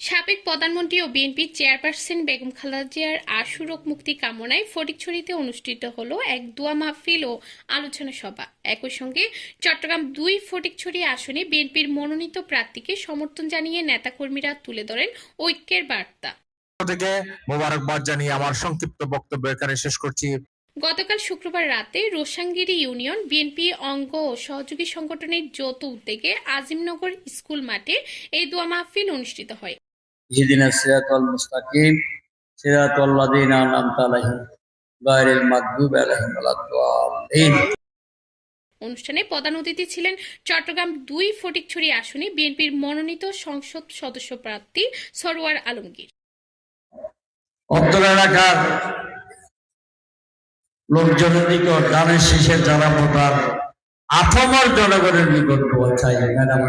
সাবেক প্রধানমন্ত্রী ও বিএনপির চেয়ারপারসন বেগম খালেদা জিয়ার আশুরোগ মুক্তি কামনায় ফটিকছড়িতে অনুষ্ঠিত হল এক দোয়া মাহফিল ও আলোচনা সভা। একই সঙ্গে চট্টগ্রাম দুই ফটিকছড়ি আসনে বিএনপির মনোনীত প্রার্থীকে সমর্থন জানিয়ে নেতাকর্মীরা তুলে ধরেন ঐক্যের বার্তা। থেকে মোবারকবাদ জানিয়ে আমার সংক্ষিপ্ত বক্তব্য এখানে শেষ করছি। গতকাল শুক্রবার রাতে রোশাঙ্গিরি ইউনিয়ন বিএনপি অঙ্গ সহযোগী সংগঠনের যৌথ উদ্যোগে আজিমনগর স্কুল মাঠে এই দোয়া মাহফিল অনুষ্ঠিত হয়। ইহদিনা মুস্তাকিম লাযিনা আনআমতা আলাইহিম গায়রিল মাগদুবি আলাইহিম ওয়ালাদ অনুষ্ঠানে প্রধান অতিথি ছিলেন চট্টগ্রাম দুই ফটিকছড়ি আসনে বিএনপির মনোনীত সংসদ সদস্য প্রার্থী সরোয়ার আলমগীর। অন্তরা রাখার লোকজনের নিকট ধানের শীষের যারা ভোটার আপামর জনগণের নিকট দোয়া চাই ম্যাডাম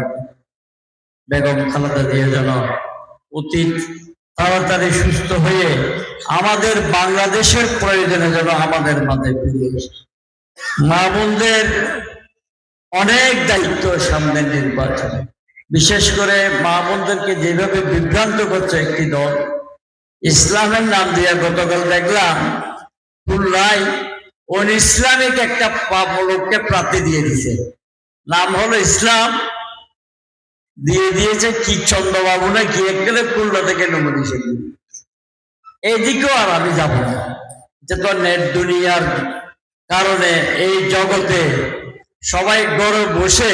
বেগম খালেদা দিয়ে যেন অতীত তাড়াতাড়ি সুস্থ হয়ে আমাদের বাংলাদেশের প্রয়োজনে যেন আমাদের মাঝে ফিরে। মা বোনদের অনেক দায়িত্ব সামনে নির্বাচনে বিশেষ করে মা বোনদেরকে যেভাবে বিভ্রান্ত করছে একটি দল, ইসলামের নাম দিয়ে গতকাল দেখলাম খুলনায় ওন ইসলামিক একটা লোককে প্রার্থী দিয়ে দিছে নাম হলো ইসলাম। দিয়ে দিয়েছে কি চন্দ্রবাবু না কি একবারে খুলনা থেকে নমিনেশন এইদিকেও আর আমি যাব না। যে তো নেট দুনিয়ার কারণে এই জগতে সবাই ঘরে বসে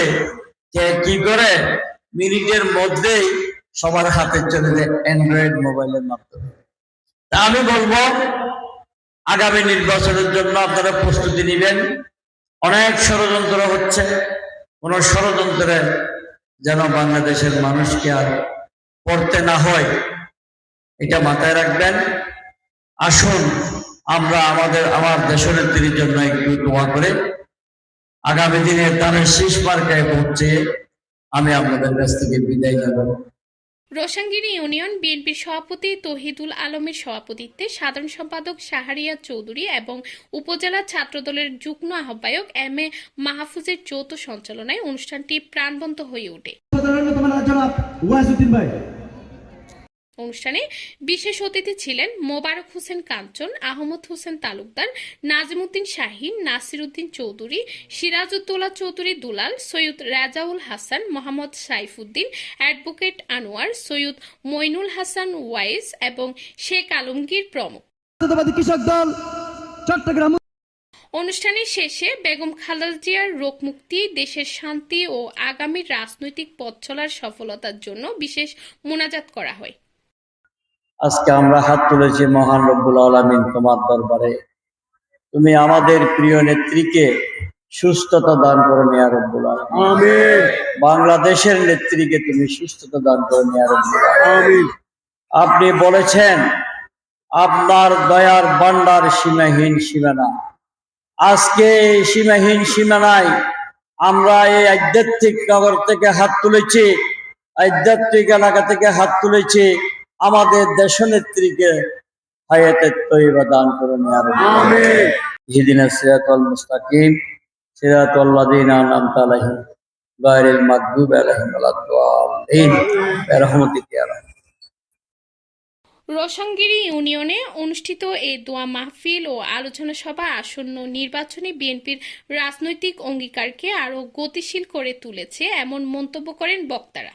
কি করে মিনিটের মধ্যেই সবার হাতে চলে যায় অ্যান্ড্রয়েড মোবাইলের মাধ্যমে। তা আমি বলব আগামী নির্বাচনের জন্য আপনারা প্রস্তুতি নেবেন। অনেক ষড়যন্ত্র হচ্ছে। কোন ষড়যন্ত্রে যেন বাংলাদেশের মানুষকে আর পড়তে না হয়, এটা মাথায় রাখবেন। আসুন, আমরা আমাদের, আমার দেশনেত্রীর জন্য একটু দোয়া করে আগামী দিনে তাদের শেষ মার্কায় পৌঁছে আমি আপনাদের কাছ থেকে বিদায় জানাব রোসাঙ্গিরি ইউনিয়ন বিএনপির সভাপতি তহিদুল আলমের সভাপতিত্বে সাধারণ সম্পাদক শাহরিয়া চৌধুরী এবং উপজেলা ছাত্রদলের যুগ্ম আহ্বায়ক এম এ মাহফুজের যৌথ সঞ্চালনায় অনুষ্ঠানটি প্রাণবন্ত হয়ে ওঠে সাধারণ তোমার জনাব ওয়াজুদ্দিন ভাই অনুষ্ঠানে বিশেষ অতিথি ছিলেন মোবারক হোসেন কাঞ্চন আহমদ হোসেন তালুকদার নাজিমুদ্দিন শাহিন নাসিরুদ্দিন চৌধুরী সিরাজউদ্দৌলা চৌধুরী দুলাল সৈয়দ রাজাউল হাসান মোহাম্মদ সাইফুদ্দিন অ্যাডভোকেট আনোয়ার সৈয়দ মইনুল হাসান ওয়াইজ এবং শেখ আলমগীর প্রমুখ। কৃষক দল চট্টগ্রাম অনুষ্ঠানের শেষে বেগম খালেদা জিয়ার রোগ মুক্তি দেশের শান্তি ও আগামী রাজনৈতিক পথ চলার সফলতার জন্য বিশেষ মোনাজাত করা হয়। আজকে আমরা হাত তুলেছি মহান রব্বুল আলমিন তোমার দরবারে। তুমি আমাদের প্রিয় নেত্রীকে সুস্থতা দান করো নিয়া রব্বুল আলমিন। বাংলাদেশের নেত্রীকে তুমি সুস্থতা দান করো নিয়া রব্বুল আলমিন। আপনি বলেছেন আপনার দয়ার বান্ডার সীমাহীন সীমানা। আজকে এই সীমাহীন সীমানায় আমরা এই আধ্যাত্মিক নগর থেকে হাত তুলেছি আধ্যাত্মিক এলাকা থেকে হাত তুলেছি। আমাদের দেশনেত্রীকে হায়াতের তৈবা দান করুন হিদিনা সিরাতুল মুস্তাকিম সিরাতুল্লাযিনা আনআমতা আলাইহিম গায়রিল মাগদুবি আলাইহিম ওয়ালাদ-দাল্লিন বিরহমাতিকা ইয়া ইউনিয়নে অনুষ্ঠিত এই দোয়া মাহফিল ও আলোচনা সভা আসন্ন নির্বাচনে বিএনপির রাজনৈতিক অঙ্গীকারকে আরও গতিশীল করে তুলেছে এমন মন্তব্য করেন বক্তারা।